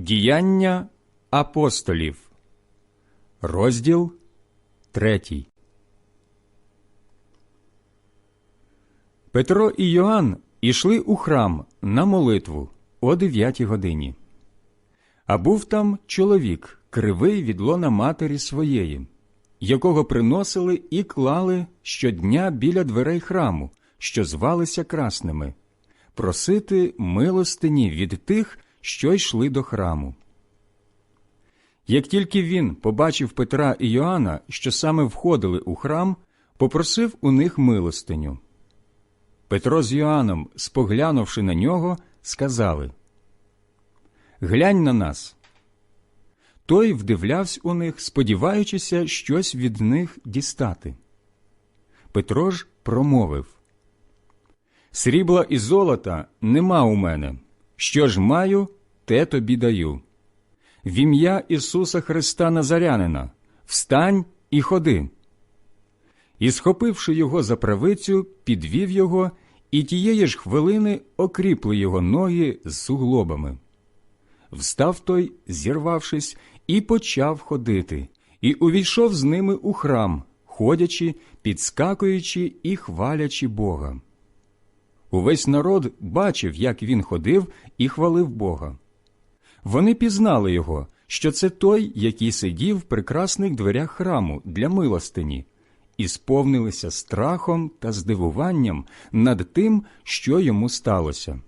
Діяння апостолів, розділ третій. Петро і Йоанн ішли у храм на молитву о дев'ятій годині. А був там чоловік, кривий від лона матері своєї, якого приносили і клали щодня біля дверей храму, що звалися красними, просити милостині від тих, що йшли до храму. Як тільки він побачив Петра і Йоанна, що саме входили у храм, попросив у них милостиню. Петро з Йоанном, споглянувши на нього, сказали Глянь на нас. Той вдивлявся у них, сподіваючися щось від них дістати. Петро ж промовив Срібла і золота нема у мене. Що ж маю, те тобі даю. В ім'я Ісуса Христа Назарянина встань і ходи. І, схопивши його за правицю, підвів його, і тієї ж хвилини окріпли його ноги з суглобами. Встав той, зірвавшись, і почав ходити, і увійшов з ними у храм, ходячи, підскакуючи і хвалячи Бога. Увесь народ бачив, як він ходив і хвалив Бога. Вони пізнали його, що це той, який сидів в прекрасних дверях храму для милостині, і сповнилися страхом та здивуванням над тим, що йому сталося.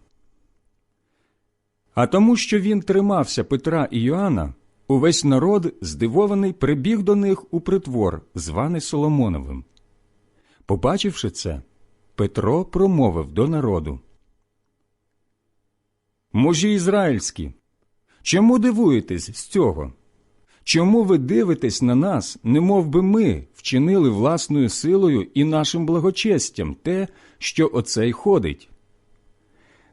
А тому, що він тримався Петра і Йоанна, увесь народ, здивований, прибіг до них у притвор, званий Соломоновим. Побачивши це, Петро промовив до народу. Мужі ізраїльські, чому дивуєтесь з цього? Чому ви дивитесь на нас, не мов би ми вчинили власною силою і нашим благочестям те, що оцей ходить?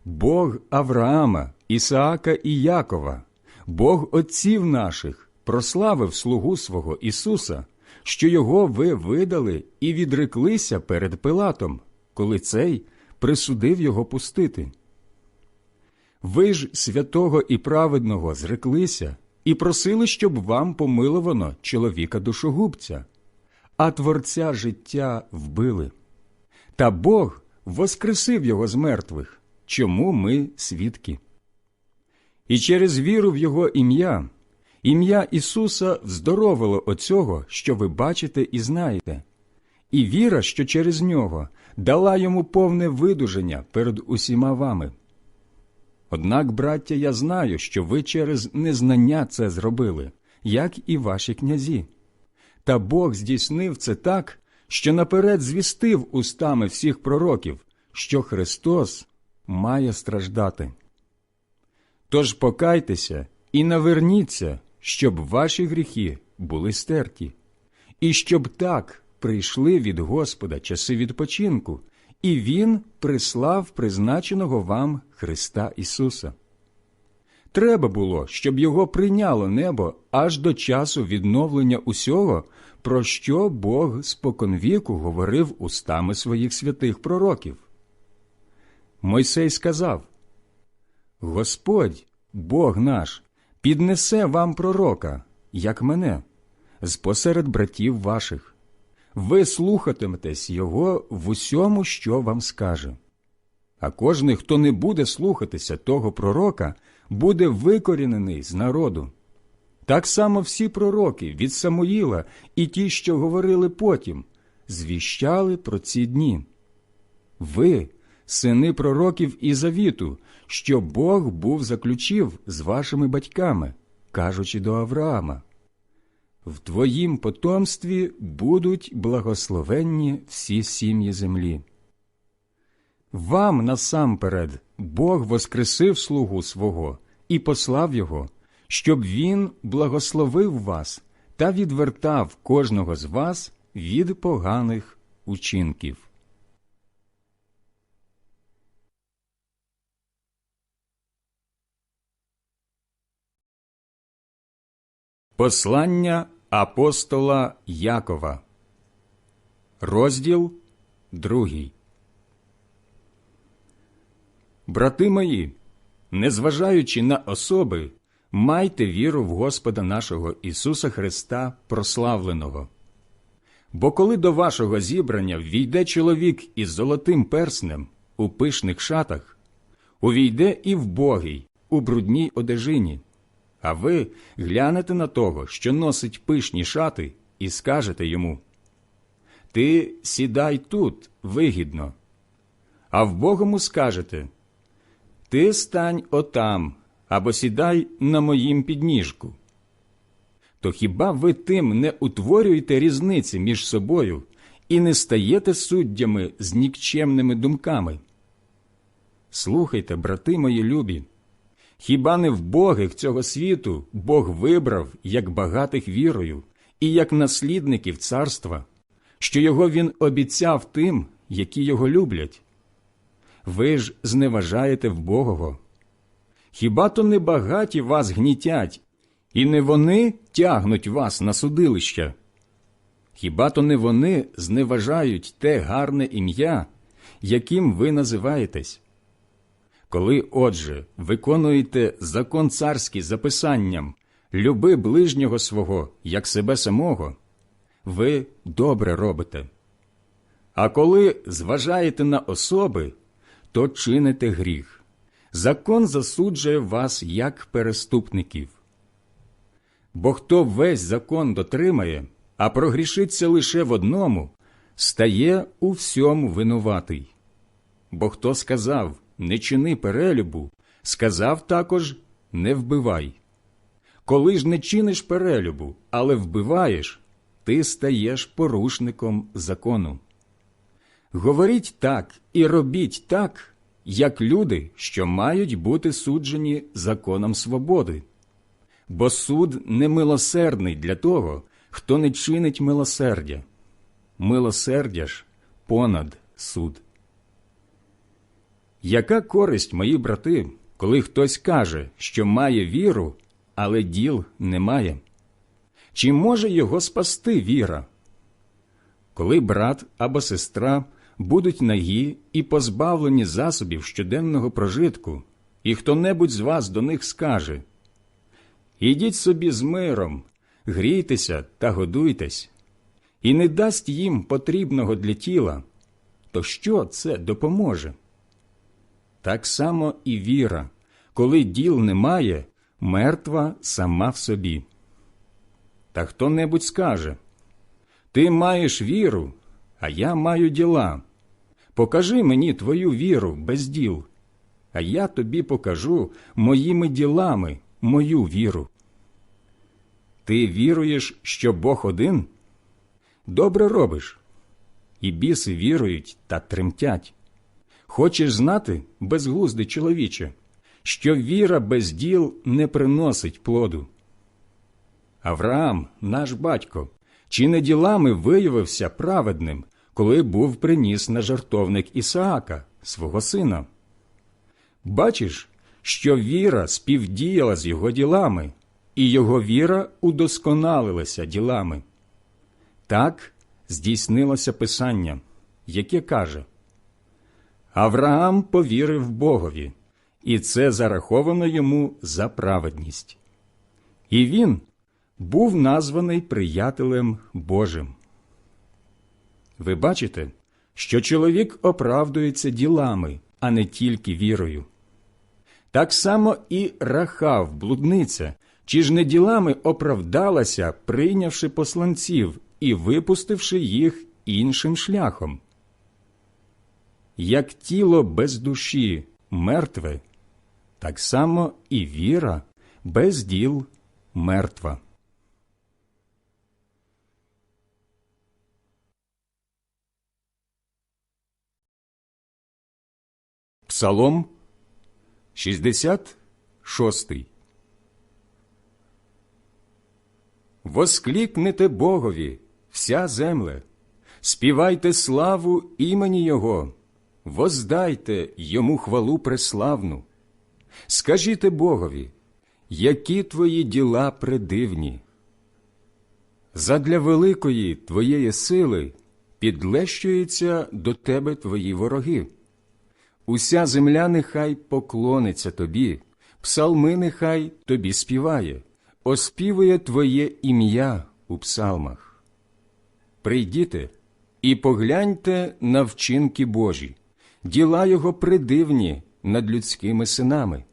Бог Авраама, Ісаака і Якова, Бог отців наших, прославив слугу свого Ісуса, що його ви видали і відреклися перед Пилатом, коли цей присудив його пустити. Ви ж святого і праведного зреклися і просили, щоб вам помиловано чоловіка душогубця, а творця життя вбили. Та Бог воскресив його з мертвих, чому ми свідки. І через віру в Його ім'я, ім'я Ісуса вздоровило оцього, що ви бачите і знаєте, і віра, що через нього дала йому повне видуження перед усіма вами. Однак, браття, я знаю, що ви через незнання це зробили, як і ваші князі. Та Бог здійснив це так, що наперед звістив устами всіх пророків, що Христос має страждати. Тож покайтеся і наверніться, щоб ваші гріхи були стерті, і щоб так прийшли від Господа часи відпочинку, і Він прислав призначеного вам Христа Ісуса. Треба було, щоб його прийняло небо аж до часу відновлення усього, про що Бог споконвіку говорив устами своїх святих пророків. Мойсей сказав Господь, Бог наш, піднесе вам пророка, як мене, з посеред братів ваших. Ви слухатиметесь Його в усьому, що вам скаже. А кожний, хто не буде слухатися того пророка, буде викорінений з народу. Так само всі пророки від Самуїла і ті, що говорили потім, звіщали про ці дні. Ви, сини пророків і завіту, що Бог був заключив з вашими батьками, кажучи до Авраама. В твоїм потомстві будуть благословенні всі сім'ї землі. Вам насамперед Бог воскресив слугу свого і послав його, щоб він благословив вас та відвертав кожного з вас від поганих учинків. Послання апостола Якова, розділ другий. Брати мої, незважаючи на особи, майте віру в Господа нашого Ісуса Христа прославленого. Бо коли до вашого зібрання ввійде чоловік із золотим перснем у пишних шатах, увійде і вбогий у брудній одежині, а ви глянете на того, що носить пишні шати, і скажете йому Ти сідай тут вигідно, а вбогому скажете Ти стань отам або сідай на моїм підніжку. То хіба ви тим не утворюєте різниці між собою і не стаєте суддями з нікчемними думками? Слухайте, брати мої любі, хіба не вбогих цього світу Бог вибрав як багатих вірою і як наслідників царства, що його він обіцяв тим, які його люблять? Ви ж зневажаєте вбогого. Хіба то не багаті вас гнітять, і не вони тягнуть вас на судилище? Хіба то не вони зневажають те гарне ім'я, яким ви називаєтесь? Коли, отже, виконуєте закон царський записанням люби ближнього свого, як себе самого, ви добре робите. А коли зважаєте на особи, то чините гріх. Закон засуджує вас як переступників. Бо хто весь закон дотримає, а прогрішиться лише в одному, стає у всьому винуватий. Бо хто сказав не чини перелюбу, сказав також не вбивай. Коли ж не чиниш перелюбу, але вбиваєш, ти стаєш порушником закону. Говоріть так і робіть так, як люди, що мають бути суджені законом свободи. Бо суд не милосердний для того, хто не чинить милосердя. Милосердя ж понад суд. Яка користь, мої брати, коли хтось каже, що має віру, але діл немає? Чи може його спасти віра? Коли брат або сестра будуть нагі і позбавлені засобів щоденного прожитку, і хто-небудь з вас до них скаже Ідіть собі з миром, грійтеся та годуйтесь, і не дасть їм потрібного для тіла, то що це допоможе? Так само і віра, коли діл немає, мертва сама в собі. Та хто небудь скаже Ти маєш віру, а я маю діла. Покажи мені твою віру без діл, а я тобі покажу моїми ділами мою віру. Ти віруєш, що Бог один? Добре робиш. І біси вірують та тремтять. Хочеш знати, безглуздий чоловіче, що віра без діл не приносить плоду. Авраам, наш батько, чи не ділами виявився праведним, коли був приніс на жартовник Ісаака, свого сина? Бачиш, що віра співдіяла з його ділами, і його віра удосконалилася ділами. Так здійснилося Писання, яке каже Авраам повірив Богові, і це зараховано йому за праведність. І він був названий приятелем Божим. Ви бачите, що чоловік оправдується ділами, а не тільки вірою. Так само і Рахав, блудниця, чи ж не ділами оправдалася, прийнявши посланців і випустивши їх іншим шляхом. Як тіло без душі мертве, так само і віра без діл мертва. Псалом 66 Воскликнете Богові, вся земле, співайте славу імені Його, воздайте йому хвалу преславну. Скажіте Богові, які твої діла предивні. Задля великої твоєї сили підлещуються до тебе твої вороги. Уся земля нехай поклониться тобі, псалми нехай тобі співає, оспівує Твоє ім'я у псалмах. Прийдіте і погляньте на вчинки Божі, діла Його придивні над людськими синами.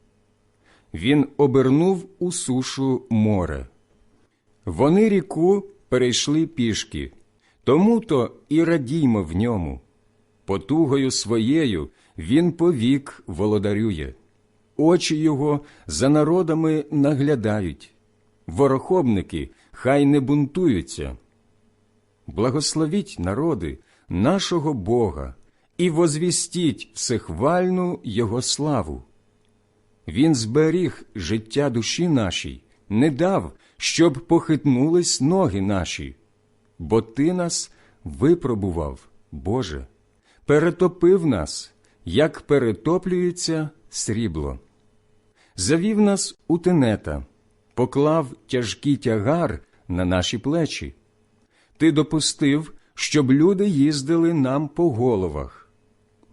Він обернув у сушу море. Вони ріку перейшли пішки, тому то і радіймо в ньому. Потугою своєю він повік володарює, очі його за народами наглядають, ворохобники хай не бунтуються. Благословіть народи нашого Бога і возвістіть всехвальну Його славу. Він зберіг життя душі нашій, не дав, щоб похитнулись ноги наші, бо Ти нас випробував, Боже, перетопив нас, як перетоплюється срібло. Завів нас у тенета, поклав тяжкий тягар на наші плечі. Ти допустив, щоб люди їздили нам по головах.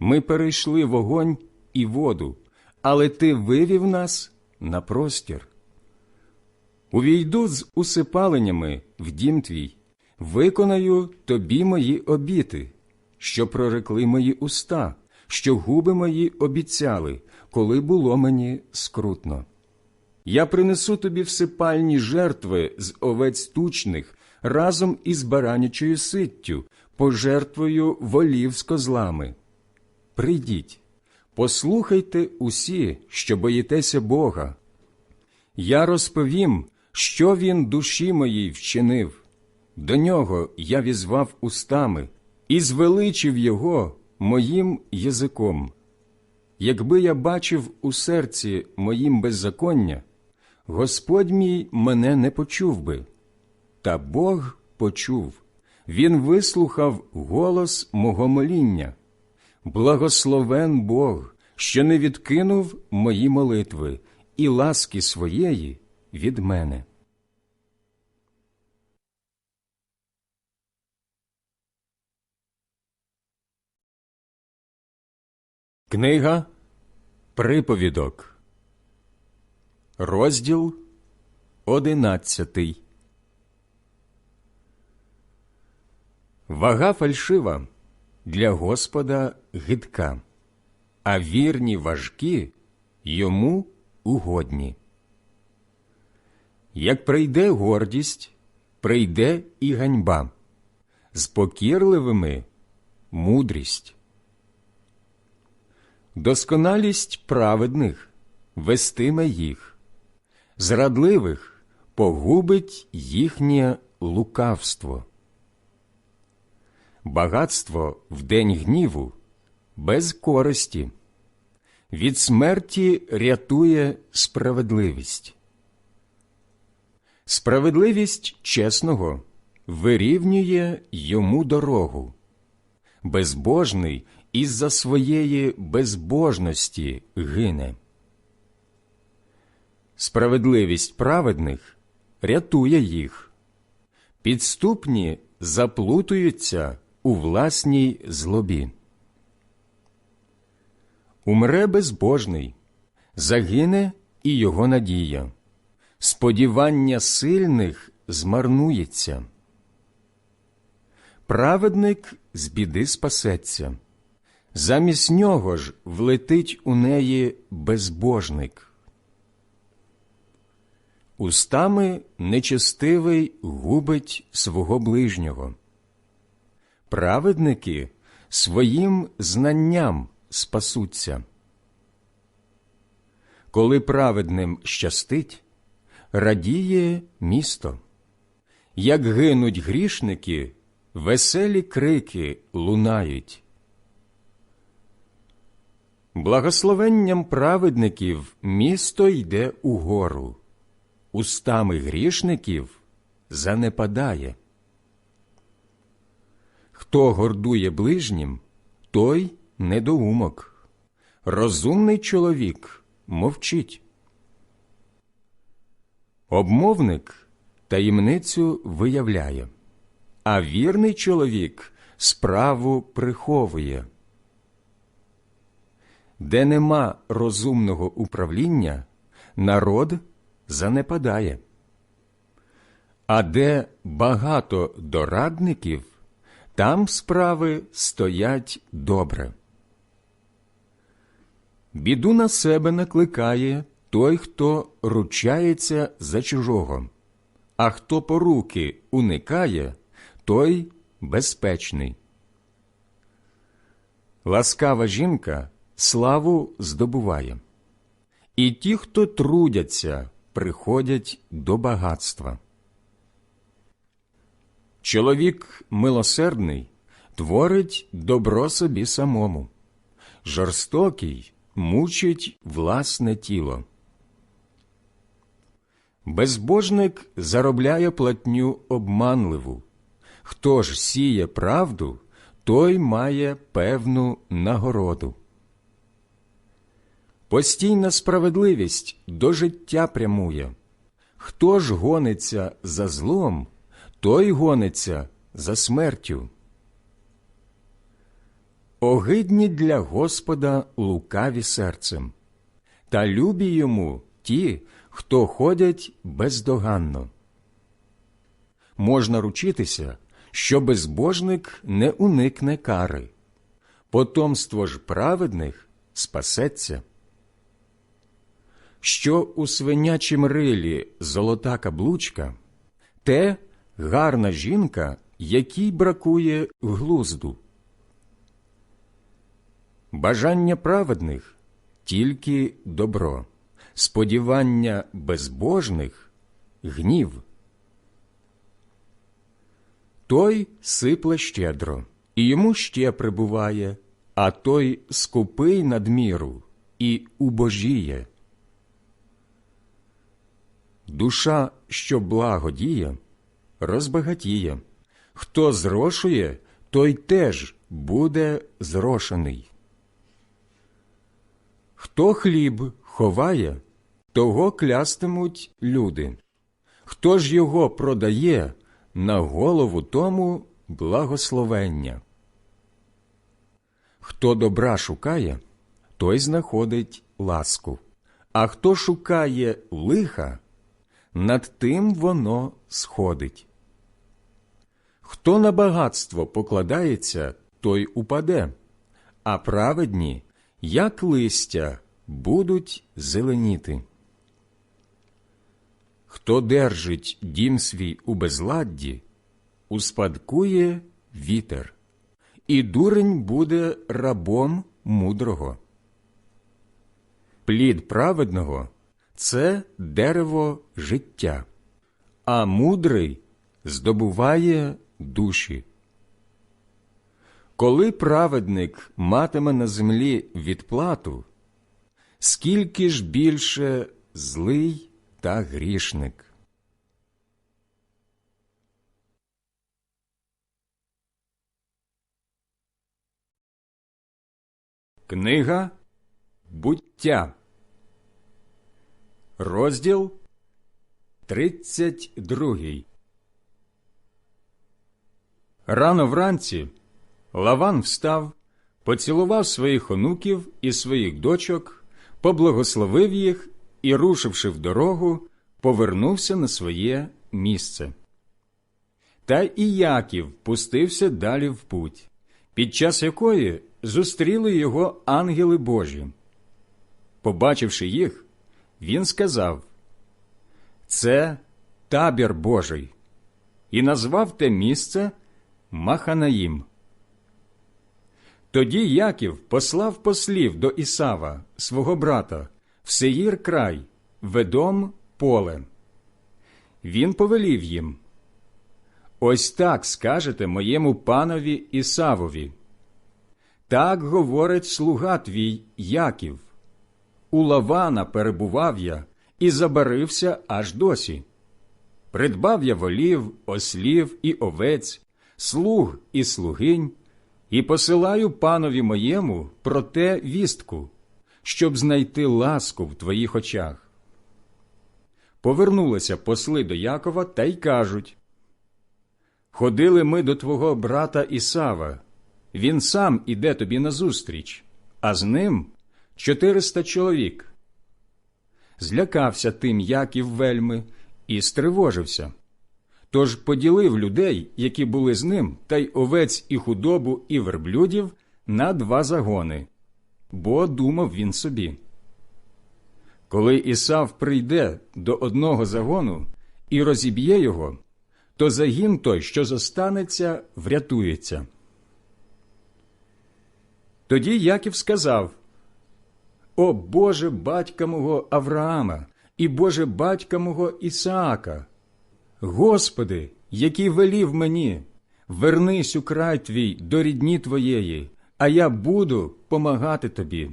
Ми перейшли вогонь і воду, але ти вивів нас на простір. Увійду з усипаленнями в дім твій, виконаю тобі мої обіти, що прорекли мої уста, що губи мої обіцяли, коли було мені скрутно. Я принесу тобі всипальні жертви з овець тучних разом із баранячою ситтю, пожертвою волів з козлами. Прийдіть, послухайте усі, що боїтеся Бога. Я розповім, що він душі моїй вчинив. До нього я візвав устами і звеличив його моїм язиком. Якби я бачив у серці моїм беззаконня, Господь мій мене не почув би. Та Бог почув, Він вислухав голос мого моління. Благословен Бог, що не відкинув мої молитви і ласки своєї від мене. Книга Приповідок, розділ одинадцятий. Вага фальшива для Господа гидка, а вірні важкі йому угодні. Як прийде гордість, прийде і ганьба, з покірливими мудрість. Досконалість праведних вестиме їх, зрадливих погубить їхнє лукавство. Багатство в день гніву без користі, від смерті рятує справедливість. Справедливість чесного вирівнює йому дорогу, безбожний із-за своєї безбожності гине. Справедливість праведних рятує їх, підступні заплутуються у власній злобі. Умре безбожний, загине і його надія, сподівання сильних змарнується. Праведник з біди спасеться, замість нього ж влетить у неї безбожник. Устами нечестивий губить свого ближнього. Праведники своїм знанням спасуться. Коли праведним щастить, радіє місто. Як гинуть грішники, веселі крики лунають. Благословенням праведників місто йде угору, устами грішників занепадає. Хто гордує ближнім, той недоумок. Розумний чоловік мовчить. Обмовник таємницю виявляє, а вірний чоловік справу приховує. Де нема розумного управління, народ занепадає. А де багато дорадників, там справи стоять добре. Біду на себе накликає той, хто ручається за чужого, а хто поруки уникає, той безпечний. Ласкава жінка славу здобуває, і ті, хто трудяться, приходять до багатства. Чоловік милосердний творить добро собі самому, жорстокий мучить власне тіло. Безбожник заробляє платню обманливу. Хто ж сіє правду, той має певну нагороду. Постійна справедливість до життя прямує. Хто ж гониться за злом, той гониться за смертю. Огидні для Господа лукаві серцем, та любі йому ті, хто ходять бездоганно. Можна ручитися, що безбожник не уникне кари, потомство ж праведних спасеться. Що у свинячім рилі золота каблучка, те гарна жінка, якій бракує глузду. Бажання праведних тільки добро, сподівання безбожних гнів. Той сипле щедро, і йому ще прибуває, а той скупий надміру і убожіє. Душа, що благо діє, розбагатіє. Хто зрошує, той теж буде зрошений. Хто хліб ховає, того клястимуть люди. Хто ж його продає, на голову тому благословення. Хто добра шукає, той знаходить ласку, а хто шукає лиха, над тим воно сходить. Хто на багатство покладається, той упаде, а праведні, як листя, будуть зеленіти. Хто держить дім свій у безладді, успадкує вітер, і дурень буде рабом мудрого. Плід праведного це дерево життя, а мудрий здобуває душі. Коли праведник матиме на землі відплату, скільки ж більше злий та грішник. Книга буття, розділ 32 Рано вранці Лаван встав, поцілував своїх онуків і своїх дочок, поблагословив їх і, рушивши в дорогу, повернувся на своє місце. Та і Яків пустився далі в путь, під час якої зустріли його ангели Божі. Побачивши їх, він сказав Це табір Божий, і назвав те місце Маханаїм. Тоді Яків послав послів до Ісава, свого брата, в Сеїр край, ведом поле. Він повелів їм Ось так скажете моєму панові Ісавові. Так говорить слуга твій Яків. У Лавана перебував я і забарився аж досі. Придбав я волів, ослів і овець, слуг і слугинь, і посилаю панові моєму про те вістку, щоб знайти ласку в твоїх очах. Повернулися посли до Якова та й кажуть Ходили ми до твого брата Ісава, він сам іде тобі назустріч, а з ним чотириста чоловік. злякався тим Яків вельми і стривожився. Тож поділив людей, які були з ним, та й овець і худобу, і верблюдів на два загони, бо думав він собі. Коли Ісав прийде до одного загону і розіб'є його, то загін той, що зостанеться, врятується. Тоді Яків сказав О Боже батька мого Авраама і Боже батька мого Ісаака, Господи, який велів мені, вернись у край твій до рідні твоєї, а я буду помагати тобі.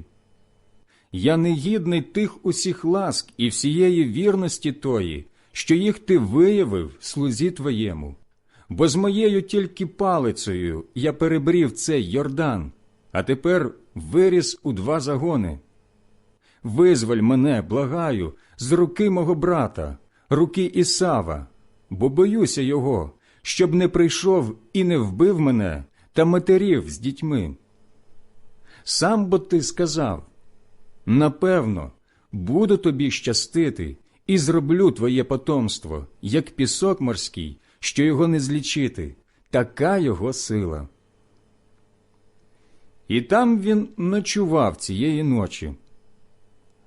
Я не гідний тих усіх ласк і всієї вірності тої, що їх ти виявив слузі твоєму, бо з моєю тільки палицею я перебрів цей Йордан, а тепер виріс у два загони. Визволь мене, благаю, з руки мого брата, руки Ісава, бо боюся його, щоб не прийшов і не вбив мене та матерів з дітьми. Сам бо ти сказав напевно, буду тобі щастити і зроблю твоє потомство, як пісок морський, що його не злічити, така його сила. І там він ночував цієї ночі.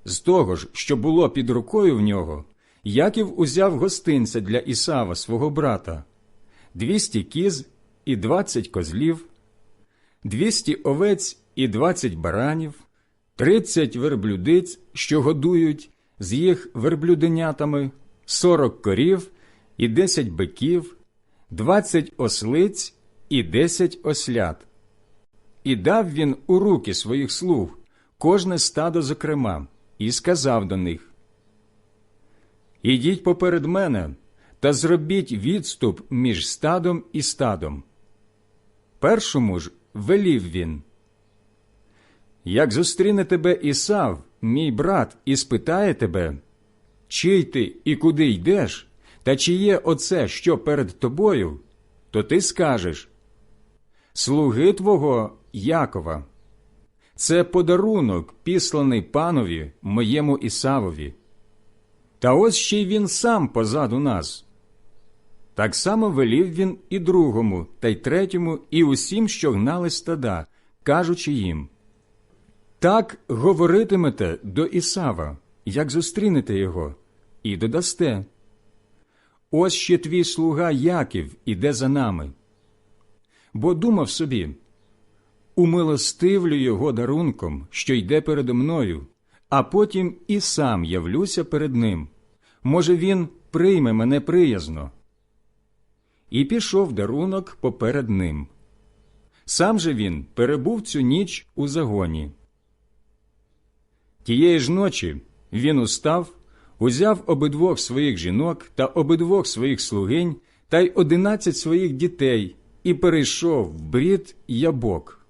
З того ж, що було під рукою в нього, Яків узяв гостинця для Ісава, свого брата, двісті кіз і двадцять козлів, двісті овець і двадцять баранів, тридцять верблюдиць, що годують з їх верблюденятами, сорок корів і десять биків, двадцять ослиць і десять ослят. І дав він у руки своїх слуг кожне стадо зокрема, і сказав до них Ідіть поперед мене та зробіть відступ між стадом і стадом. Першому ж велів він. Як зустріне тебе Ісав, мій брат, і спитає тебе, чий ти і куди йдеш, та чи є оце, що перед тобою, то ти скажеш Слуги твого Якова. Це подарунок, післаний панові моєму Ісавові. Та ось ще й він сам позаду нас. Так само велів він і другому, та й третьому, і усім, що гнали стада, кажучи їм Так говоритимете до Ісава, як зустрінете його, і додасте. Ось ще твій слуга Яків іде за нами. Бо думав собі умилостивлю його дарунком, що йде передо мною, а потім і сам явлюся перед ним. Може, він прийме мене приязно. І пішов дарунок поперед ним. Сам же він перебув цю ніч у загоні. Тієї ж ночі він устав, узяв обидвох своїх жінок та обидвох своїх слугинь та й одинадцять своїх дітей і перейшов в брід ябок.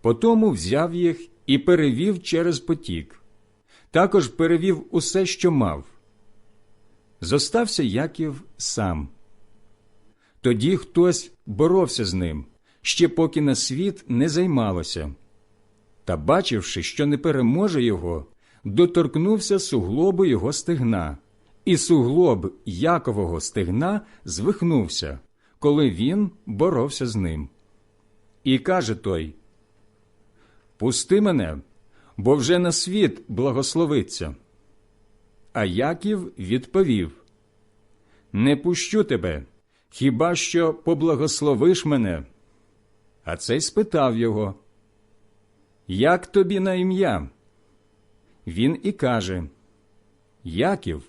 Потому взяв їх і перевів через потік. Також перевів усе, що мав. Зостався Яків сам. Тоді хтось боровся з ним, ще поки на світ не займалося. Та, бачивши, що не переможе його, доторкнувся суглобу його стегна, і суглоб Якового стегна звихнувся, коли він боровся з ним. І каже той Пусти мене, бо вже на світ благословиться. А Яків відповів Не пущу тебе, хіба що поблагословиш мене. А цей спитав його Як тобі на ім'я? Він і каже Яків.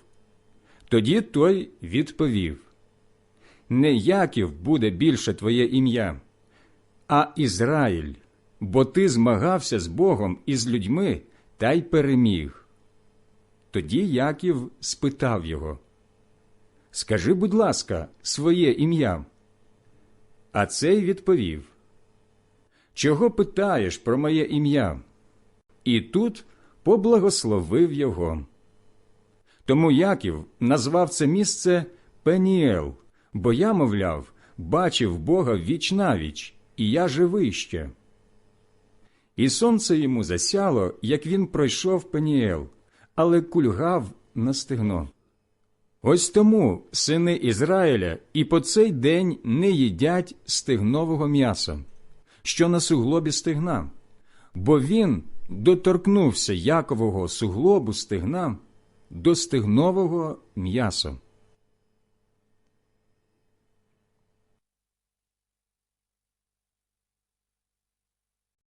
Тоді той відповів Не Яків буде більше твоє ім'я, а Ізраїль, бо ти змагався з Богом і з людьми та й переміг. Тоді Яків спитав його Скажи, будь ласка, своє ім'я. А цей відповів Чого питаєш про моє ім'я? І тут поблагословив його. Тому Яків назвав це місце Пеніел, бо я, мовляв, бачив Бога віч навіч, і я живий ще. І сонце йому засяло, як він пройшов Пеніел, але кульгав на стегно. Ось тому сини Ізраїля і по цей день не їдять стегнового м'яса, що на суглобі стегна, бо він доторкнувся Якового суглобу стегна до стегнового м'яса.